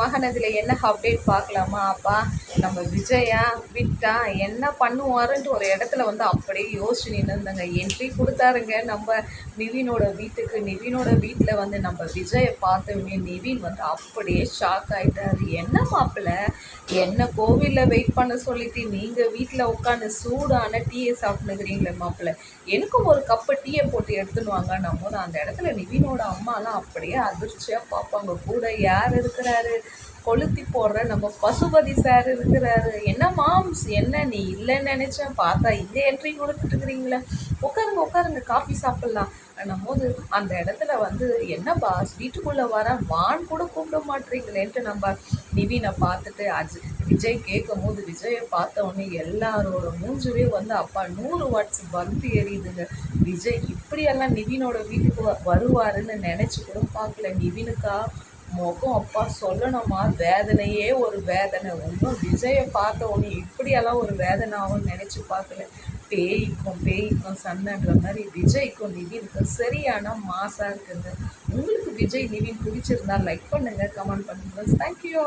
மகனதில் என்ன அப்டேட் பார்க்கலாமா? அப்பா நம்ம விஜயா விட்டா என்ன பண்ணுவாருன்ட்டு ஒரு இடத்துல வந்து அப்படியே யோசிச்சு நின்றுந்தாங்க என்ட்ரி கொடுத்தாருங்க. நம்ம நிவினோட வீட்டுக்கு நிவினோட வீட்டில் வந்து நம்ம விஜயை பார்த்தோன்னே நிவின் வந்து அப்படியே ஷாக் ஆகிட்டாரு என்ன மாப்பிள்ள? என்ன கோவிலில் வெயிட் பண்ண சொல்லிட்டு நீங்கள் வீட்டில் உட்காந்து சூடான டீயை சாப்பிட்டுக்கிறீங்களே மாப்பிள்ள. எனக்கும் ஒரு கப்பு டீயை போட்டு எடுத்துன்னு வாங்கன்னும் போது அந்த இடத்துல நிவினோட அம்மாலாம் அப்படியே அதிர்ச்சியாக பார்ப்பாங்க. கூட யார் இருக்கிறாரு? கொளுத்தி போடுற நம்ம பசுபதி சார் இருக்கிறாரு. என்ன மாம்ஸ்? என்ன நீ இல்லைன்னு நினச்சேன் பார்த்தா இந்த என்ட்ரி கொடுத்துட்டு இருக்கிறீங்களே. உட்காருங்க உட்காருங்க காஃபி சாப்பிட்லாம். நம்ம போது அந்த இடத்துல வந்து என்ன பாஸ் வீட்டுக்குள்ளே வர வான் கூட கூப்பிட மாட்டீங்களேன்ட்டு நம்ம நிவினை பார்த்துட்டு அஜ் விஜய் கேட்கும் போது விஜயை பார்த்த உடனே எல்லாரோட மூஞ்சுவே வந்து அப்பா நூறு வாட்ஸ் பல்பு எரியுதுங்க. விஜய் இப்படியெல்லாம் நிவினோட வீட்டுக்கு வ- வருவாருன்னு நினச்சி கூட பார்க்கல. நிவினுக்கா முகம் அப்பா சொல்லணுமா? வேதனையே ஒரு வேதனை. ஒன்றும் விஜயை பார்த்த உடனே இப்படியெல்லாம் ஒரு வேதனை ஆகும்னு நினச்சி பார்க்கல. பேய்க்கும் பேய்க்கும் சண்டைன்ற மாதிரி விஜய்க்கும் நிவின்க்கும் சரியான மாசாக இருக்குது. உங்களுக்கு விஜய் நிவின் பிடிச்சிருந்தா லைக் பண்ணுங்கள் கமெண்ட் பண்ணுங்கள் தேங்க்யூ